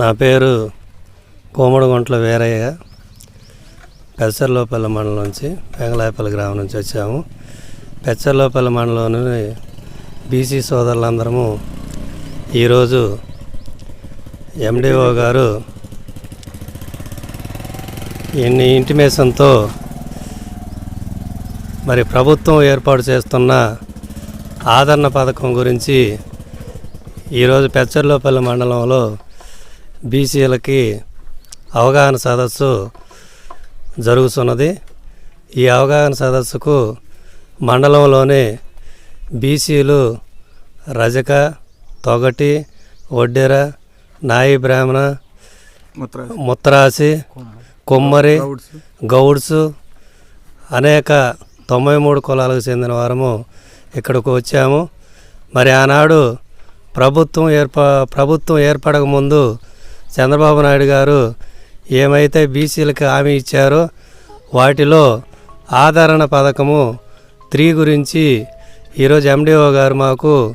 నా పేరు కోమడిగుంట్ల వీరయ్య. పెచ్చర్లోపల్లి మండలం నుంచి వెంగళాయపల్లి గ్రామం నుంచి వచ్చాము. పెచ్చర్లోపల్లి మండలంలోని బీసీ సోదరులందరము ఈరోజు ఎండిఓ గారు ఇన్ని ఇంటిమేషన్తో మరి ప్రభుత్వం ఏర్పాటు చేస్తున్న ఆదరణ పథకం గురించి ఈరోజు పెచ్చర్లోపల్లి మండలంలో బీసీలకి అవగాహన సదస్సు జరుగుతున్నది. ఈ అవగాహన సదస్సుకు మండలంలోని బీసీలు రజక తొగటి ఒడ్డెర నాయి బ్రాహ్మణ ముత్తరాసి కొమ్మరి గౌడ్స్ అనేక తొంభై మూడు కులాలకు చెందిన వారము ఇక్కడికి వచ్చాము. మరి ఆనాడు ప్రభుత్వం ఏర్పా ప్రభుత్వం ఏర్పడక ముందు చంద్రబాబు నాయుడు గారు ఏమైతే బీసీలకు హామీ ఇచ్చారో వాటిలో ఆదరణ పథకము త్రీ గురించి ఈరోజు ఎండిఓ గారు మాకు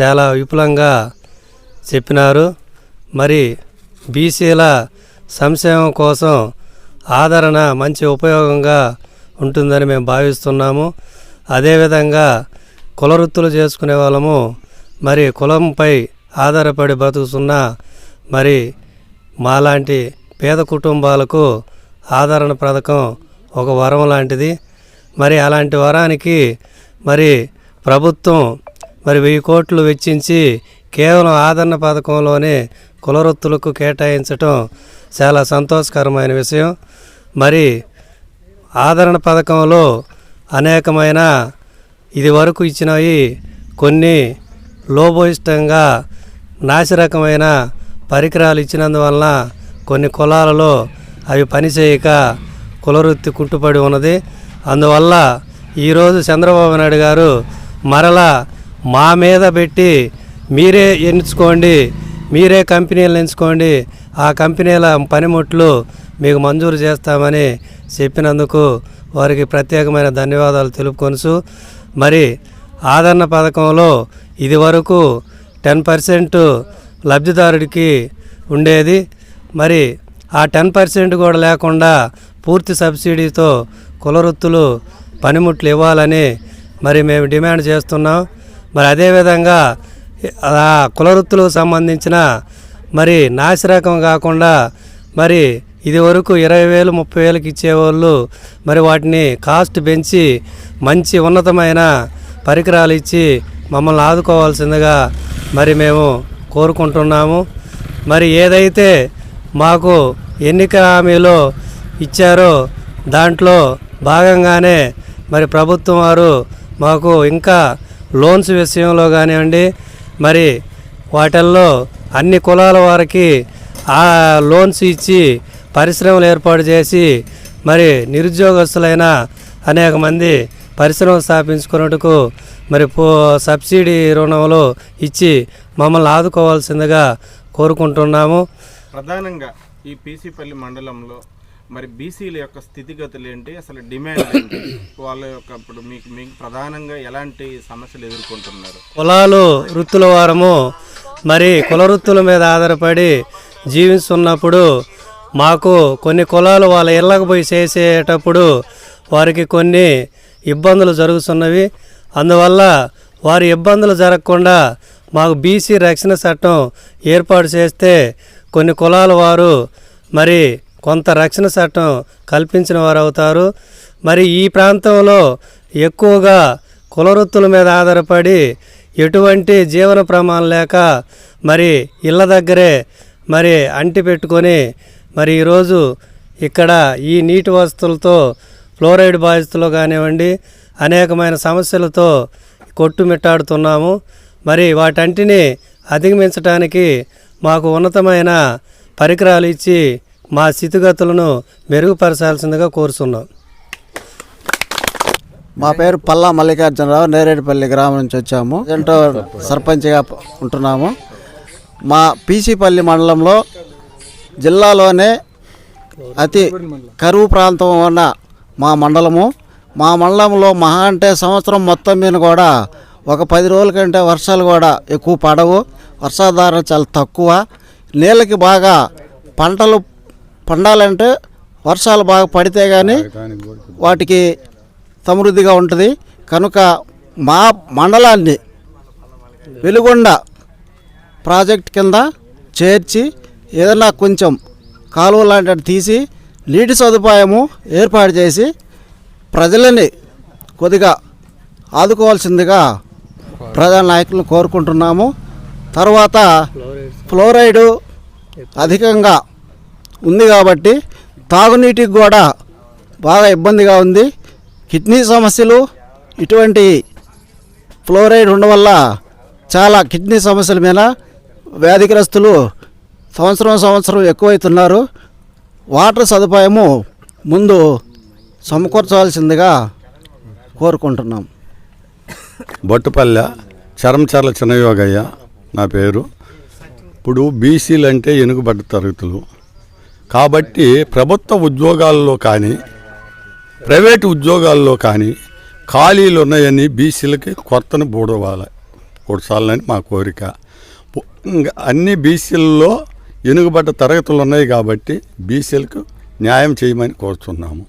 చాలా విపులంగా చెప్పినారు. మరి బీసీల సంక్షేమం కోసం ఆదరణ మంచి ఉపయోగంగా ఉంటుందని మేము భావిస్తున్నాము. అదేవిధంగా కుల వృత్తులు చేసుకునే వాళ్ళము మరి కులంపై ఆధారపడి బతుకుతున్న మరి మాలాంటి పేద కుటుంబాలకు ఆదరణ పథకం ఒక వరం లాంటిది. మరి అలాంటి వరానికి మరి ప్రభుత్వం మరి వెయ్యి కోట్లు వెచ్చించి కేవలం ఆదరణ పథకంలోనే కులవృత్తులకు కేటాయించటం చాలా సంతోషకరమైన విషయం. మరి ఆదరణ పథకంలో అనేకమైన ఇది వరకు ఇచ్చినవి కొన్ని లోభోయిష్టంగా నాసిరకమైన పరికరాలు ఇచ్చినందువలన కొన్ని కులాలలో అవి పనిచేయక కులవృత్తి కుంటుపడి ఉన్నది. అందువల్ల ఈరోజు చంద్రబాబు నాయుడు గారు మరలా మా మీద పెట్టి మీరే ఎంచుకోండి మీరే కంపెనీలను ఎంచుకోండి ఆ కంపెనీల పనిముట్లు మీకు మంజూరు చేస్తామని చెప్పినందుకు వారికి ప్రత్యేకమైన ధన్యవాదాలు తెలుపుకొనుచు మరి ఆదరణ పథకంలో ఇది వరకు టెన్ పర్సెంట్ లబ్ధిదారుడికి ఉండేది. మరి ఆ టెన్ పర్సెంట్ కూడా లేకుండా పూర్తి సబ్సిడీతో కులవృత్తులు పనిముట్లు ఇవ్వాలని మరి మేము డిమాండ్ చేస్తున్నాం. మరి అదేవిధంగా ఆ కులవృత్తులకు సంబంధించిన మరి నాసిరకం కాకుండా మరి ఇది వరకు ఇరవై వేలు ముప్పై వేలకు ఇచ్చేవాళ్ళు మరి వాటిని కాస్ట్ పెంచి మంచి ఉన్నతమైన పరికరాలు ఇచ్చి మమ్మల్ని ఆదుకోవాల్సిందిగా మరి మేము కోరుకుంటున్నాము. మరి ఏదైతే మాకు ఎన్నిక హామీలో ఇచ్చారో దాంట్లో భాగంగానే మరి ప్రభుత్వం వారు మాకు ఇంకా లోన్స్ విషయంలో కానివ్వండి మరి వాటిల్లో అన్ని కులాల వారికి ఆ లోన్స్ ఇచ్చి పరిశ్రమలు ఏర్పాటు చేసి మరి నిరుద్యోగస్తులైన అనేక మంది పరిశ్రమలు స్థాపించుకున్నట్టుకు మరి పో సబ్సిడీ రుణంలో ఇచ్చి మమ్మల్ని ఆదుకోవాల్సిందిగా కోరుకుంటున్నాము. ప్రధానంగా ఈ పీసీపల్లి మండలంలో మరి బీసీల యొక్క స్థితిగతులు ఏంటి? అసలు డిమాండ్ ఏంటి? వాళ్ళ యొక్క ఇప్పుడు మీకు మీకు ప్రధానంగా ఎలాంటి సమస్యలు ఎదుర్కొంటున్నారు? కులాలు వృత్తుల వారము మరి కుల వృత్తుల మీద ఆధారపడి జీవిస్తున్నప్పుడు మాకు కొన్ని కులాలు వాళ్ళ ఇళ్ళకు పోయి చేసేటప్పుడు వారికి కొన్ని ఇబ్బందులు జరుగుతున్నవి. అందువల్ల వారి ఇబ్బందులు జరగకుండా మాకు బీసీ రక్షణ చట్టం ఏర్పాటు చేస్తే కొన్ని కులాల వారు మరి కొంత రక్షణ చట్టం కల్పించిన వారు అవుతారు మరి ఈ ప్రాంతంలో ఎక్కువగా కులవృత్తుల మీద ఆధారపడి ఎటువంటి జీవన ప్రమాణం లేక మరి ఇళ్ళ దగ్గరే మరి అంటి పెట్టుకొని మరి ఈరోజు ఇక్కడ ఈ నీటి వసతులతో ఫ్లోరైడ్ బాధితులు కానివ్వండి అనేకమైన సమస్యలతో కొట్టుమిట్టాడుతున్నాము. మరి వాటంటిని అధిగమించడానికి మాకు ఉన్నతమైన పరికరాలు ఇచ్చి మా స్థితిగతులను మెరుగుపరచాల్సిందిగా కోరుతున్నాం మా పేరు పల్లా మల్లికార్జునరావు నేరేడుపల్లి గ్రామం నుంచి వచ్చాము. ఏంటో సర్పంచ్గా ఉంటున్నాము. మా పీసీపల్లి మండలంలో జిల్లాలోనే అతి కరువు ప్రాంతం ఉన్న మా మండలము. మా మండలంలో మహా అంటే సంవత్సరం మొత్తం మీద కూడా ఒక పది రోజుల కంటే వర్షాలు కూడా ఎక్కువ పడవు. వర్షాధారణ చాలా తక్కువ. నీళ్ళకి బాగా పంటలు పండాలంటే వర్షాలు బాగా పడితే కానీ వాటికి సమృద్ధిగా ఉంటుంది. కనుక మా మండలాన్ని వెలుగొండ ప్రాజెక్ట్ కింద చేర్చి ఏదైనా కొంచెం కాలువ లాంటివి తీసి నీటి సదుపాయము ఏర్పాటు చేసి ప్రజలని కొద్దిగా ఆదుకోవాల్సిందిగా ప్రధాన నాయకులను కోరుకుంటున్నాము. తర్వాత ఫ్లోరైడు అధికంగా ఉంది కాబట్టి తాగునీటికి కూడా బాగా ఇబ్బందిగా ఉంది. కిడ్నీ సమస్యలు ఇటువంటి ఫ్లోరైడ్ ఉండడం వల్ల చాలా కిడ్నీ సమస్యల మీద వ్యాధిగ్రస్తులు సంవత్సరం సంవత్సరం ఎక్కువైతున్నారు. వాటర్ సదుపాయము ముందు సమకూర్చవలసిందిగా కోరుకుంటున్నాం. బొట్టుపల్లె చరంచర్ల చిన్నయోగయ్య నా పేరు. ఇప్పుడు బీసీలు అంటే ఎనుగుబడ్డ తరగతులు. కాబట్టి ప్రభుత్వ ఉద్యోగాల్లో కానీ ప్రైవేటు ఉద్యోగాల్లో కానీ ఖాళీలు ఉన్నాయని బీసీలకి కొత్తను బూడవాలి కూర్చాలని మా కోరిక. అన్ని బీసీల్లో ఎనుగుబడ్డ తరగతులు ఉన్నాయి కాబట్టి బీసీలకు న్యాయం చేయమని కోరుతున్నాము